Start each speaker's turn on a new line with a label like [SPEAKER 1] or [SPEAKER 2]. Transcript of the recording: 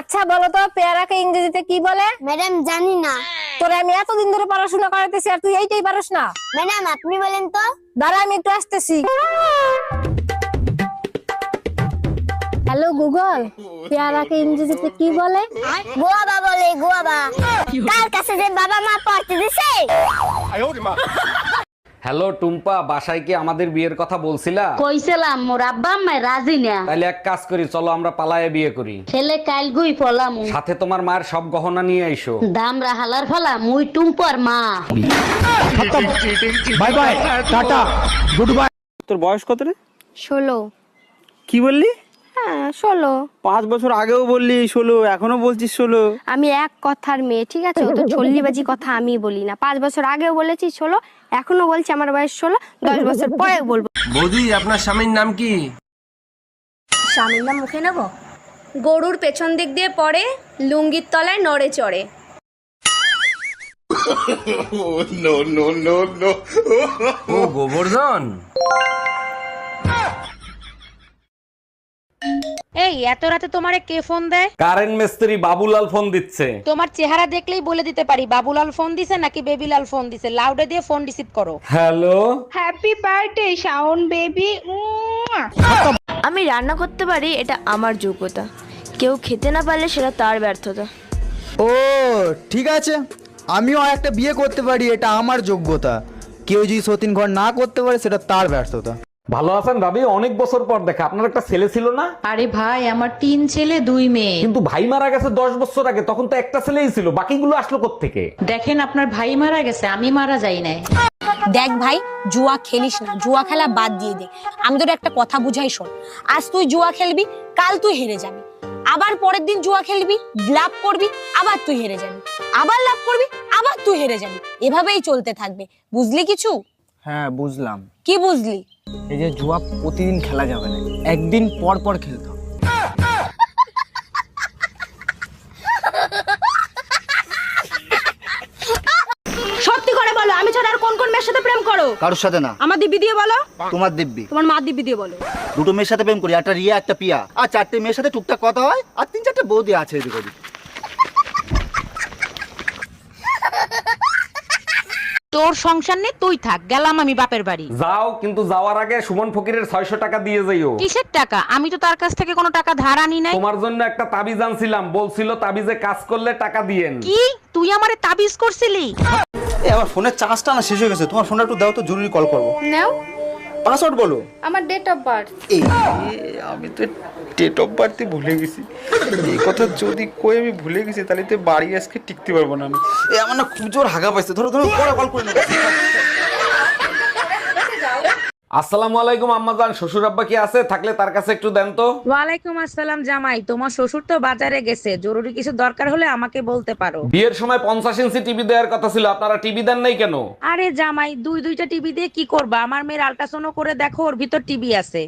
[SPEAKER 1] আচ্ছা বলো তো পেয়ারাকে ইংরেজিতে কি বলে?
[SPEAKER 2] ম্যাডাম জানি না।
[SPEAKER 1] তোরে আমি এতদিন ধরে পড়াশোনা করাতেছি আর তুই এইটাই পারস না।
[SPEAKER 2] ম্যাডাম আপনি বলেন তো।
[SPEAKER 1] দাঁড়া আমি একটু আসতেছি। হ্যালো গুগল পেয়ারাকে ইংরেজিতে কি বলে?
[SPEAKER 2] গোয়াবা বলে গোয়াবা। তার কাছে যে বাবা মা পড়তে দিছে?
[SPEAKER 3] হ্যালো টুম্পা বাসায় কি আমাদের বিয়ের কথা বলছিলা?
[SPEAKER 4] কইছিলাম মোর আব্বা আম্মা রাজি না।
[SPEAKER 3] তাইলে এক কাজ করি চলো আমরা পালায়ে বিয়ে করি।
[SPEAKER 4] ছেলে কাল গুই ফলাম
[SPEAKER 3] সাথে তোমার মার সব গহনা নিয়ে আইসো।
[SPEAKER 4] দাম রাহালার ফলা মুই টুম্পর মা।
[SPEAKER 5] Bye bye tata good bye.
[SPEAKER 6] তোর বয়স কত রে?
[SPEAKER 2] ষোলো।
[SPEAKER 6] কি বললি?
[SPEAKER 2] হ্যাঁ ষোলো
[SPEAKER 6] পাঁচ বছর আগেও বললি ষোলো এখনও বলছিস ষোলো
[SPEAKER 2] আমি এক কথার মেয়ে ঠিক আছে? ও তো চল্লিবাজি কথা আমি বলি না। পাঁচ বছর আগেও বলেছি ষোলো এখনও বলছি আমার বয়স ষোলো দশ বছর পরে বলব।
[SPEAKER 7] বৌদি আপনার স্বামীর নাম কি?
[SPEAKER 8] স্বামীর নাম মুখে নেব? গরুর পেছন দিক দিয়ে পড়ে লুঙ্গির তলায় নড়ে চড়ে।
[SPEAKER 7] ও গোবর্ধন।
[SPEAKER 9] এই এত রাতে তোমারে কে ফোন দেয়?
[SPEAKER 3] কারেন্ট মিস্ত্রি বাবুলাল ফোন দিচ্ছে।
[SPEAKER 9] তোমার চেহারা দেখলেই বলে দিতে পারি বাবুলাল ফোন দিছে নাকি বেবিলাল ফোন দিছে? লাউডে দিয়ে ফোন রিসিভ করো।
[SPEAKER 3] Hello
[SPEAKER 9] happy birthday Shaon baby
[SPEAKER 8] আমি রান্না করতে পারি এটা আমার যোগ্যতা। কেউ খেতে না পারলে সেটা তার ব্যর্থতা।
[SPEAKER 5] ও ঠিক আছে। আমিও একটা বিয়ে করতে পারি এটা আমার যোগ্যতা। কেউ যদি সতীন ঘর না করতে পারে সেটা তার ব্যর্থতা।
[SPEAKER 3] ভালো আছেন ভাবি অনেক বছর পর দেখা। আপনার একটা ছেলে ছিল না?
[SPEAKER 9] আরে ভাই আমার তিন ছেলে দুই মেয়ে।
[SPEAKER 3] কিন্তু ভাই মারা গেছে দশ বছর আগে তখন তো একটা ছেলেই ছিল। বাকিগুলো আসলো থেকে
[SPEAKER 9] দেখেন আপনার ভাই মারা গেছে আমি মারা যাই নাই।
[SPEAKER 1] দেখ ভাই জুয়া খেলিস না। জুয়া খেলা বাদ দিয়ে দে। আমি তোর একটা কথা বুঝাই শোন। আজ তুই জুয়া খেলবি কাল তুই হেরে যাবি। আবার পরের দিন জুয়া খেলবি লাভ করবি আবার তুই হেরে যাবি। আবার লাভ করবি আবার তুই হেরে যাবি। এভাবেই চলতে থাকবে। বুঝলি কিছু?
[SPEAKER 6] হ্যাঁ বুঝলাম।
[SPEAKER 1] কি বুঝলি?
[SPEAKER 6] এই যে জুয়া প্রতিদিন খেলা যাবে না। একদিন পর পর খেলতে হবে।
[SPEAKER 1] সত্যি করে বলো আমি ছাড়া আর কোন কোন মেয়ের সাথে প্রেম করো?
[SPEAKER 5] কারোর সাথে না।
[SPEAKER 1] আমার দিব্যি দিয়ে বলো?
[SPEAKER 5] তোমার দিব্যি।
[SPEAKER 1] তোমার মা দিব্যি দিয়ে বলো।
[SPEAKER 5] দুটো মেয়ের সাথে প্রেম করি একটা রিয়া একটা পিয়া। আর চারটে মেয়ের সাথে টুকটাক কথা হয় আর তিন চারটে বৌদি আছে এদিক ওদিক।
[SPEAKER 9] তোর সংসার নেই তুই থাক গেলাম আমি বাপের বাড়ি।
[SPEAKER 3] যাও কিন্তু যাওয়ার আগে সুমন ফকিরের ছয়শো টাকা দিয়ে যাইও।
[SPEAKER 9] কিসের টাকা? আমি তো তার কাছ থেকে কোনো টাকা ধার আনি নাই।
[SPEAKER 3] তোমার জন্য একটা তাবিজ আনছিলাম বলছিল তাবিজে কাজ করলে টাকা দিয়েন।
[SPEAKER 9] কি? তুই আমারে তাবিজ করছিলি?
[SPEAKER 5] এই আমার ফোনের চার্জটা না শেষ হয়ে গেছে তোমার ফোনটা একটু দাও তো জরুরি কল করব।
[SPEAKER 2] নাও।
[SPEAKER 5] পাসওয়ার্ড বলো।
[SPEAKER 2] আমার ডেট অফ বার্থ
[SPEAKER 5] এই।
[SPEAKER 6] আমি তো ডেট অফ বার্থে ভুলে গেছি। এই কথা যদি কই আমি ভুলে গেছি তাহলে তো বাড়ি আজকে টিকতে পারব না আমি।
[SPEAKER 5] এই আমার না খুব জোর হাগা পাইছে। ধরো ধরো পরে কল করে নেব।
[SPEAKER 3] আসসালামু আলাইকুম আম্মাজান। শ্বশুর আব্বা কি আছে? থাকলে তার কাছে একটু দেন তো।
[SPEAKER 9] ওয়ালাইকুম আসসালাম জামাই। তোমার শ্বশুর তো বাজারে গেছে। জরুরি কিছু দরকার হলে আমাকে বলতে পারো।
[SPEAKER 3] বিয়ের সময় পঞ্চাশ ইঞ্চি টিভি দেওয়ার কথা ছিল। আপনারা টিভি দেন নাই কেন?
[SPEAKER 9] আরে জামাই দুই দুইটা টিভি দিয়ে কি করবা? আমার মেয়ের আল্ট্রাসাউন্ড করে দেখো ওর ভিতর টিভি আছে।